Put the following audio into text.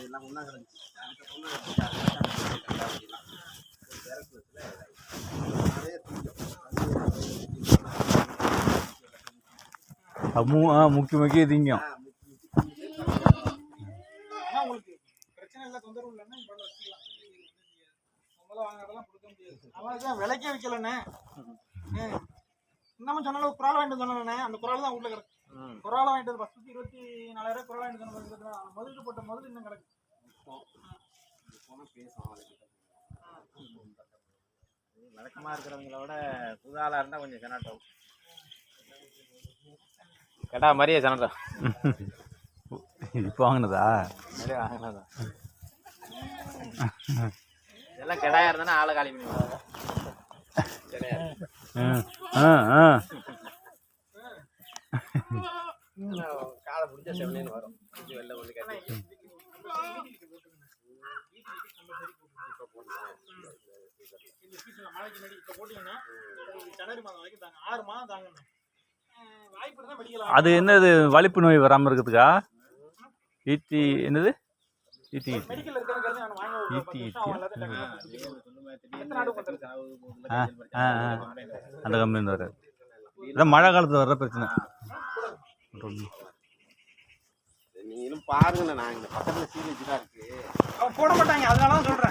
எல்லாம் ஒன்றா கிடந்துச்சு அதுக்கப்புறம் தான் எடுத்து அதை வச்சு அந்த கண்டாவடிலாம் ஒரு விறகு வச்சுல நிறைய தூக்கம் அம்மு ஆ முக்கி முக்கிய திங்கும் விலைக்கே விற்கலண்ணே இன்னமும் சொன்னாலும் குரால் வாங்கிட்டு சொன்னேண்ணே அந்த குரால் தான் உள்ள கிடக்கு குரால் வாங்கிட்டு வந்து ஃபஸ்ட்டு இருபத்தி நாலாயிரம் குரால் வாங்கிட்டு முதலுக்கு போட்ட முதல் இன்னும் கிடக்கு. வழக்கமாக இருக்கிறவங்கள விட புதாலாக இருந்தால் கொஞ்சம் சனாட்டம் கடா மாதிரியே சனாட்டம் இப்போ வாங்கினதா? நிறைய வாங்கினதான் இதெல்லாம் கிடாயா இருந்தானா ஆளை காலி பண்ணுவாங்க கிடையாது ஆ ஆ. காலை பிடிச்சா செவனேன்னு வரும் வெளில கொண்டு கட்டி மழைக்கு முன்னாடி இப்போ போட்டிங்கன்னா ஜனவரி மாதம் வரைக்கும் தாங்க ஆறு மாதம் அது என்னது வலிப்பு நோய் வராமல் இருக்கிறதுக்கா? ஈட்டி என்னது? ஈட்டி ஈட்டி. ஆ ஆ அந்த கம்பெனி வராது. இதான் மழை காலத்தில் வர்ற பிரச்சனை. நீங்களும் பாருங்கண்ணே நான் இந்த பக்கத்தில் சீரியஸ் தான் இருக்கு. அவன் போட மாட்டாங்க அதனால தான் சொல்கிறேன்